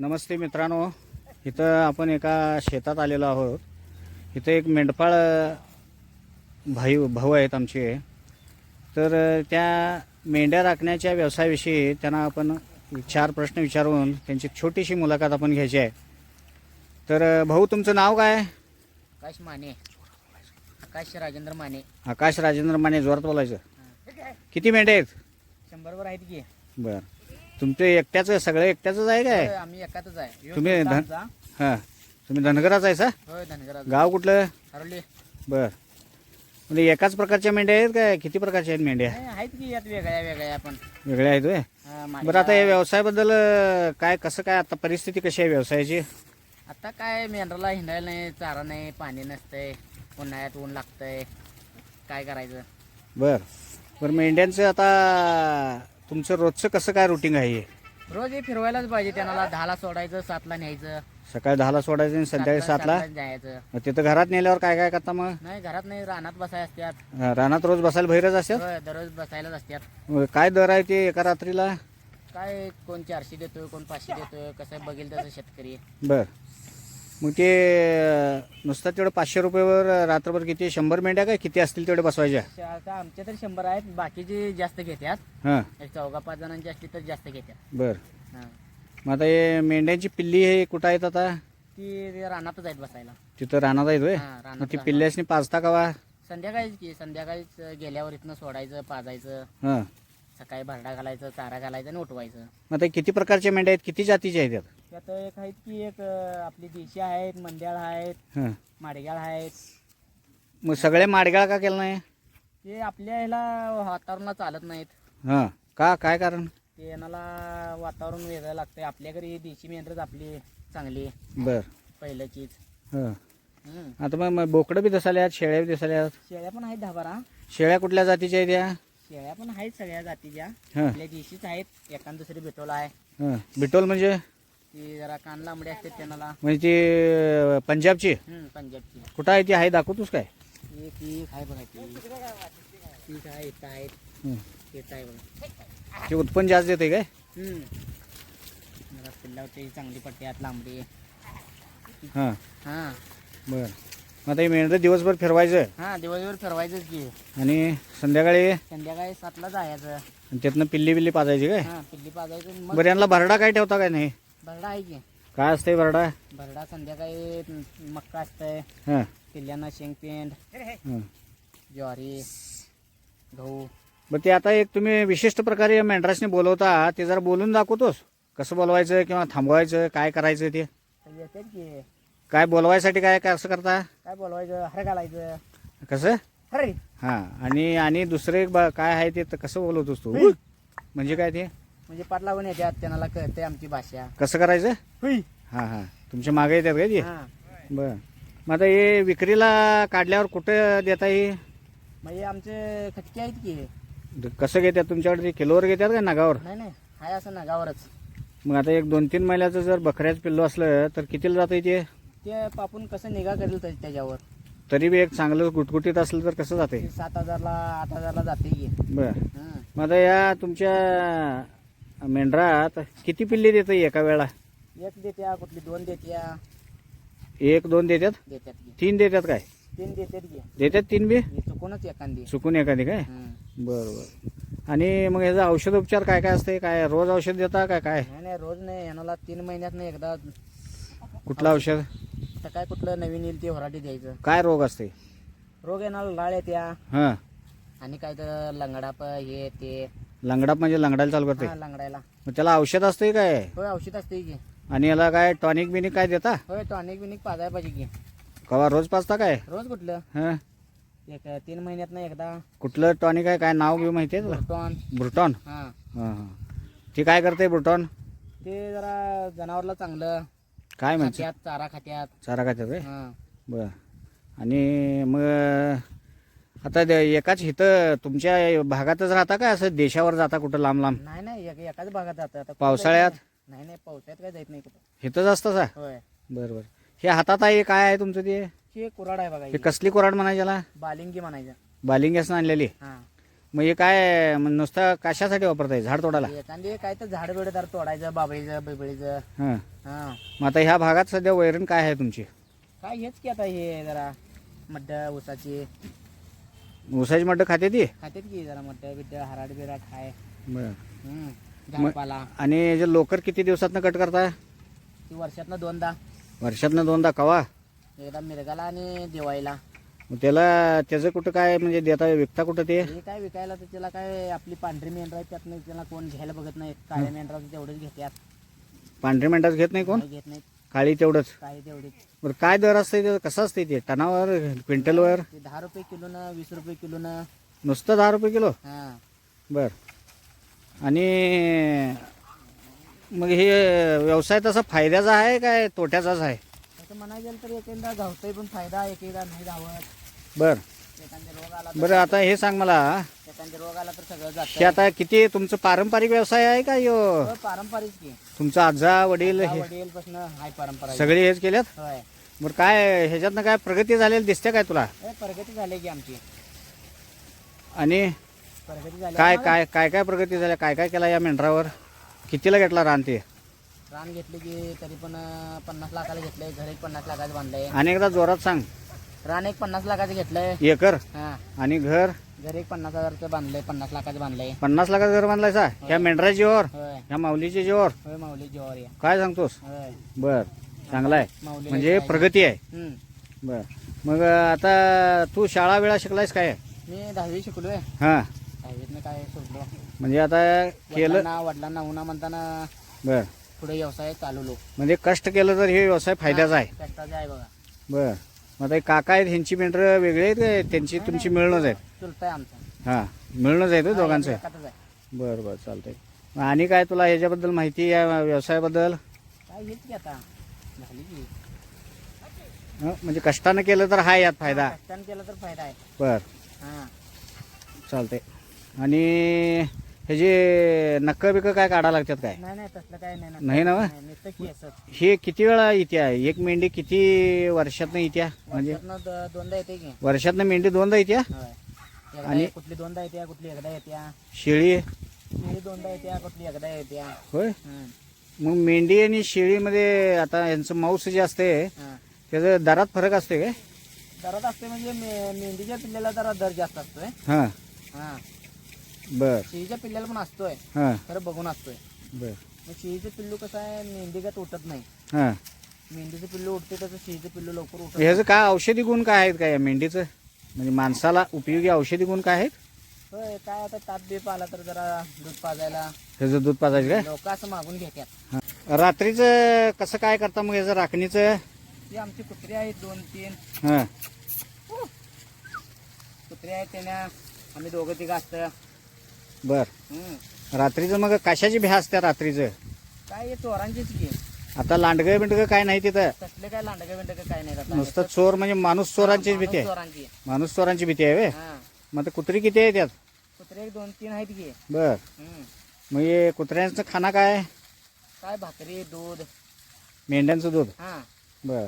नमस्ते मित्रांनो. इथं आपण एका शेतात आलेलो आहोत. इथं एक मेंढपाळ भाई भाऊ आहेत आमचे. तर त्या मेंढ्या राखण्याच्या व्यवसायाविषयी त्यांना आपण चार प्रश्न विचारून त्यांची छोटीशी मुलाखत आपण घ्यायची आहे. तर भाऊ तुमचं नाव काय? आकाश माने. आकाश राजेंद्र माने. आकाश राजेंद्र माने जोरात बोलायचं. किती मेंढ्या आहेत? शंभरवर आहेत की. बरं. तुमचं एकट्याचं सगळं एकट्याचंच आहे काय? आम्ही एकातच आहे. तुम्ही धन-. हां. तुम्ही धनगराच आहे सा होय धनगराज गाव कुठलं? हरवली. बर. म्हणजे एकाच प्रकारच्या मेंढ्या आहेत काय? किती प्रकारच्या आहेत मेंढ्या? आहेत की यात वेगळ्या वेगळ्या पण. वेगळ्या आहेत हा, बरं आता या व्यवसायाबद्दल काय कसं काय आता परिस्थिती कशी आहे व्यवसायाची? आता काय मेंढराला हिंडायला नाही चारा नाही पाणी नसतंय. उन्हाळ्यात ऊन लागतंय. काय करायचं? बर. बरं मेंढ्यांचं आता तुमचं रोजचं कसं काय रुटीन आहे हे? रोज हे फिरवायलाच पाहिजे त्यांना. दहाला सोडायचं सातला न्यायचं. सकाळी दहाला सोडायचं आणि संध्याकाळी सातला जायचं मग तिथं घरात नेल्यावर काय काय करता मग? नाही घरात नाही रानात बसाय असत्यात. अं, रानात रोज बसायला बाहेरच असतात होय दररोज बसायलाच असत्यात. मग काय दर आहे ते एका रात्रीला? काय कोण चारशे देतोय कोण पाचशे देतोय कसं बघेल तसं शेतकरी. बर. मग ते नुसतं तेवढं पाचशे रुपयावर रात्रभर किती शंभर मेंढ्या काय? किती असतील तेवढे बसवायच्या? आता आमचे तर शंभर आहेत बाकीचे जास्त घेतात हां. एक चौघा पाच जणांची असली तर जास्त घेतात बर. हा. मग आता हे मेंढ्यांची पिल्ली हे कुठं आहेत आता? ती ते रानातच आहेत बसायला. तिथं रानात आहेत होय? हा, मग रानात. ती. पिल्ल्यासनी पाजता का वा संध्याकाळीच की संध्याकाळीच गेल्यावर इथनं सोडायचं पाजायचं. हां. सकाळी भरडा घालायचं चारा घालायचं आणि उठवायचं. मग आता किती प्रकारच्या मेंढ्या आहेत? किती जातीच्या आहेत यात? त्यात एक आहेत की एक अं, आपली देशी आहेत मंड्याळ आहेत हां. माडग्याळ आहेत. मग सगळे माडगाळ का केलं नाही? ते आपल्या ह्याला वातावरणात चालत नाहीत. हां. का? काय कारण? ते यांना वातावरण वेगळं लागतंय. आपल्या घरी देशी मेंढरच आपली चांगली. बर. पहिल्याचीच. हां. हम्म. आता मग मग बोकडं बी दिसाल्या आहेत शेळ्या बी दिसाल्या आहेत. शेळ्या पण आहेत दहा बारा शेळ्या कुठल्या जातीच्या आहेत या? शेळ्या पण आहेत सगळ्या जातीच्या. हां. आपल्या देशीच आहेत. एकान दुसरी बिटोला आहे. हां. बिटोल म्हणजे? ती जरा कान लांबडे असते त्यांना म्हणजे ती पंजाबची? हम्म, पंजाबची. कुठं आहे ती? आहे दाखवतोस काय? एक ती बघा काय इथं आहे बघा. ते उत्पन्न जास्त देते काय? हम्म. जरा पिल्लावरची चांगली पट्ट्यात लांबडी. हां. हा. बर. मग आता हे मेंढरं दिवसभर फिरवायचं? हा दिवसभर फिरवायचंच की. आणि संध्याकाळी? संध्याकाळी सातला जायचं. त्यातनं पिल्ली बिल्ली पाजायची काय? हा पिल्ली पाजायचं मग बरं यांना भरडा काय ठेवता काय नाही? भरडा आहे की. काय असते भरडा? भरडा संध्याकाळी मक्का असतंय हां. पिल्ल्यांना शेंगपेंड हां. ज्वारी गहू. बरं ते आता एक तुम्ही विशिष्ट प्रकारे मेंढरासने बोलवता ते जरा बोलून दाखवतोस. कसं बोलवायचं किंवा थांबवायचं काय करायचं ते? तर येतात की. काय बोलवायसाठी काय काय असं करता? काय बोलवायचं? हर घालायचं. कसं? हरे हां. आणि आणि दुसरे एक बा- काय आहे ते तर कसं बोलवतोस तू. म्हणजे काय ते? म्हणजे पाठ लागून येतात त्यांना कळते आमची भाषा. कसं करायचं? हुई. हां हां. तुमच्या मागे येतात काय ते हा. बरं. मग आता हे विक्रीला काढल्यावर कुठं देता हे? म्हणजे आमचे खटके आहेत की. कसं घेतात? तुमच्याकडे ते किलोवर घेतात का नगावर? नाही नाही. हाय असं ना गावरच मग आता एक दोन तीन महिन्याचं जर बकऱ्याचं पिल्लू असलं तर कितीला जातं ते? ते आपण कसं निगा करेल त्या- त्याच्यावर. तरी बी एक चांगलं गुटगुटीत असलं तर कसं जाते ते सात हजारला आठ हजारला जाते की. बरं. हं. मग आता या तुमच्या मेंढरात किती पिल्ली देतं एका वेळा? एक देत्या कुठली दोन देत्या एक दोन देतात देतात की. तीन देतात काय? तीन देतात की. देतात तीन बी? हे चुकूनच एखादी. चुकून एखादी काय? हं. बरं बरं आणि मग ह्याचा औषधोपचार काय काय असते काय रोज औषध देता काय काय? नाही नाही रोज नाही. यांना तीन महिन्यात नाही एकदा कुठलं औषध आता काय कुठलं नवीन येईल ते होराटी द्यायचं. काय रोग असते रोग येणार लाळ येत्या. हां. आणि काय तर लंगडाप हे ते. लंगडाप म्हणजे लंगडायला चालू करते हा लंगडायला. मग त्याला औषध असते काय? होय औषध असते की. आणि याला काय टॉनिक बिनिक काय देता? होय टॉनिक बिनिक पाजाय पाहिजे की. कवा रोज पाचता काय? रोज कुठलं? हां? एक तीन महिन्यात नाही एकदा. कुठलं टॉनिक आहे? काय नाव घेऊ माहिती आहे तुला? टॉन ब्रुटॉन? हा. हां हां. ते काय करते ब्रुटॉन? ते जरा जनावरला चांगलं. काय म्हणते? खात्यात चारा खात्यात. चारा खात्यात हा. बर. आणि मग आता ते एकाच इथं तुमच्या भागातच राहता का? असं देशावर जाता कुठं लांब लांब? नाही नाही एक- एकाच भागात जातं. आता कुठं पावसाळ्यात? जायचं? नाही. नाही नाही पावसाळ्यात काय जायत नाही कुठं. इथंच असतं सा होय. बरं बरं. हे हातात आहे काय आहे तुमचं ते? हे कुराड आहे बघा हे ही. कसली कोराड म्हणायची याला बालिंगी म्हणायचं बालिंग्यासनं आणलेली? हा. मग हे काय मग नुसतं कशासाठी वापरताय? झाड तोडायला? एखादी काय तर झाड बिड तर तोडायचं बाबळीचं बिबळीचं हां. हा. मग आता ह्या भागात सध्या वैरण काय आहे तुमची? काय हेच की आता हे जरा मड्ड ऊसाची. ऊसाची मड्ड खाते ती? खातेत की जरा मड्ड बिड्ड हराड बिराट हाय. बरं. हम्म. झाडपाला. आणि जे लोकर किती दिवसातनं कट करताय? ती वर्षातनं दोनदा. वर्षातनं दोनदा कवा? एकदा मिरगाला आणि दिवाळीला. मग त्याला त्याचं कुठं काय म्हणजे देता विकता कुठं ते? हे काय विकायला तर त्याला काय आपली पांढरी मेंढर आहे त्यातनं त्याला कोण घ्यायला बघत नाही. काळ्या मेंढराचं तेवढंच घेतात पांढरी मेंढाच घेत नाही कोण? घेत नाहीत. काळी तेवढंच. तेवढीच. बरं काय दर असते ते? कसं असते ते? टनावर क्विंटलवर? ते दहा रुपये किलोनं वीस रुपये किलोनं. नुसतं दहा रुपये किलो? हा. बर. आणि मग हे व्यवसाय तसा फायद्याचा आहे काय तोट्याचाच आहे? तसं म्हणायला गेलं तर एखादा घावतोय पण फायदा एकेदा नाही धावत. बर. एखाद्या रोग आला तर बरं आता हे सांग मला. एखाद्या रोग आला तर सगळं की जातं आता किती तुमचं पारंपरिक व्यवसाय आहे का यो? हो, पारंपरिक की. तुमचा आजा वडील हे? वडील पासन हाय परंपरा सगळे हेच केल्यात? होय. बरं काय ह्याच्यातनं काय प्रगती झालेली दिसते काय तुला? ए, प्रगती झाली की आमची. आणि प्रगती झाली. काय काय काय काय प्रगती झाल्या? काय काय केला या मेंढरावर? कितीला घेतला रान ते? रान घेतले की तरी पण अं, पन्नास लाखाला घेतलंय घर एक पन्नास लाखाचं बांधलंय. आणि एकदा जोरात सांग. रान एक पन्नास लाखाचं घेतलंय. एकर? हा. आणि घर? घर एक पन्नास हजारचं बांधलंय पन्नास लाखाचं बांधलंय. पन्नास लाखाचं घर बांधलायचा ह्या. मेंढराच्या जीवावर होय. ह्या माऊलीच्या जीवावर होय माऊली जोर या. काय सांगतोस? होय. बर चांगलाय. माऊली म्हणजे प्रगती आहे. हम्म. बर. मग आता तू शाळा वेळा शिकलायस काय? मी दहावी शिकलोय. हा. दहावीतनं काय सोडलो. म्हणजे आता केलं वडिलांना वडिलांना उन्हा म्हणताना बर. पुढे व्यवसाय चालू लो म्हणजे कष्ट केलं तर हे व्यवसाय फायद्याचा आहे. कष्टाचे आहे बघा. बर. मग आता हे काका आहेत ह्यांची मेंढरं वेगळी आहेत त्यांची तुमची मिळणंच आहेत. आमचा. हा मिळणंच आहेत हो दोघांचं? एकातच आहे. बरं बरं चालतंय. मग आणि काय तुला ह्याच्याबद्दल माहिती या व्यवसायाबद्दल? काय हेच की आता. झाली की. हं? म्हणजे कष्टानं केलं तर हा यात फायदा. कष्टाने केलं तर फायदा आहे. बर. हा. चालतंय. आणि हे जे नक्क बिक काय काढा लागतात काय? नाही नाही तसलं काय नाही नाही. ना व? नुसतं केसच हे किती वेळा इत्या एक मेंढी किती वर्षातनं इत्या म्हणजे वर्षातनं द- दोनदा येते की. वर्षातनं मेंढी दोनदा इत्या होय. एकदा आणि- कुठली दोनदा येत्या कुठली एकदा येत्या शेळी? शेळी दोनदा येत्या कुठली एकदा येत्या होय? हं, मग मेंढी आणि शेळीमध्ये आता यांचं मांस जे असते हं. त्याचं दरात फरक असते काय? दरात असते म्हणजे मे- मेंढीच्या पिल्ल्याला जरा दर जास्त असतोय. हां. हा. बर. शेळीच्या पिल्ल्याला पण असतोय. हां. खरं बघून असतोय. बर. मग शेळीचं पिल्लू कसं आहे? मेंढीगत उठत नाही. हां. मेंढीचं पिल्लू उठते तसं शेळीचं पिल्लू लवकर उठत ह्याचं काय औषधी गुण काय आहेत काय या मेंढीचं? म्हणजे माणसाला उपयोगी औषधी गुण काय आहेत? होय काय आता ताप बीप आला तर जरा दूध पाजायला. ह्याचं दूध पाजायचं काय? लोक असं मागून घेतात. हां. रात्रीचं कसं काय करता मग याचं राखणीचं? ती आमची कुत्री आहेत दोन तीन. हां. कुत्री आहेत त्यांना. आम्ही दोघं तिघं असतं. बर. हम्म. रात्रीचं मग कशाची भ्या असत्या रात्रीचं? काय हे चोरांचीच की. आता लांडगं बिंडगं काय नाही तिथं. कसले काय लांडगं बिंडगं काय नाही आता. नुसतं चोर म्हणजे माणूस चोरांचीच भीती आहे. चोरांची. माणूस चोरांची भीती आहे वे हा. मग आता कुत्री किती आहे त्यात? कुत्रे एक दोन तीन आहेत की. बर. हम्म. मग हे कुत्र्यांचं खाना काय? काय भाकरी दूध. मेंढ्यांचं दूध. हा. बर.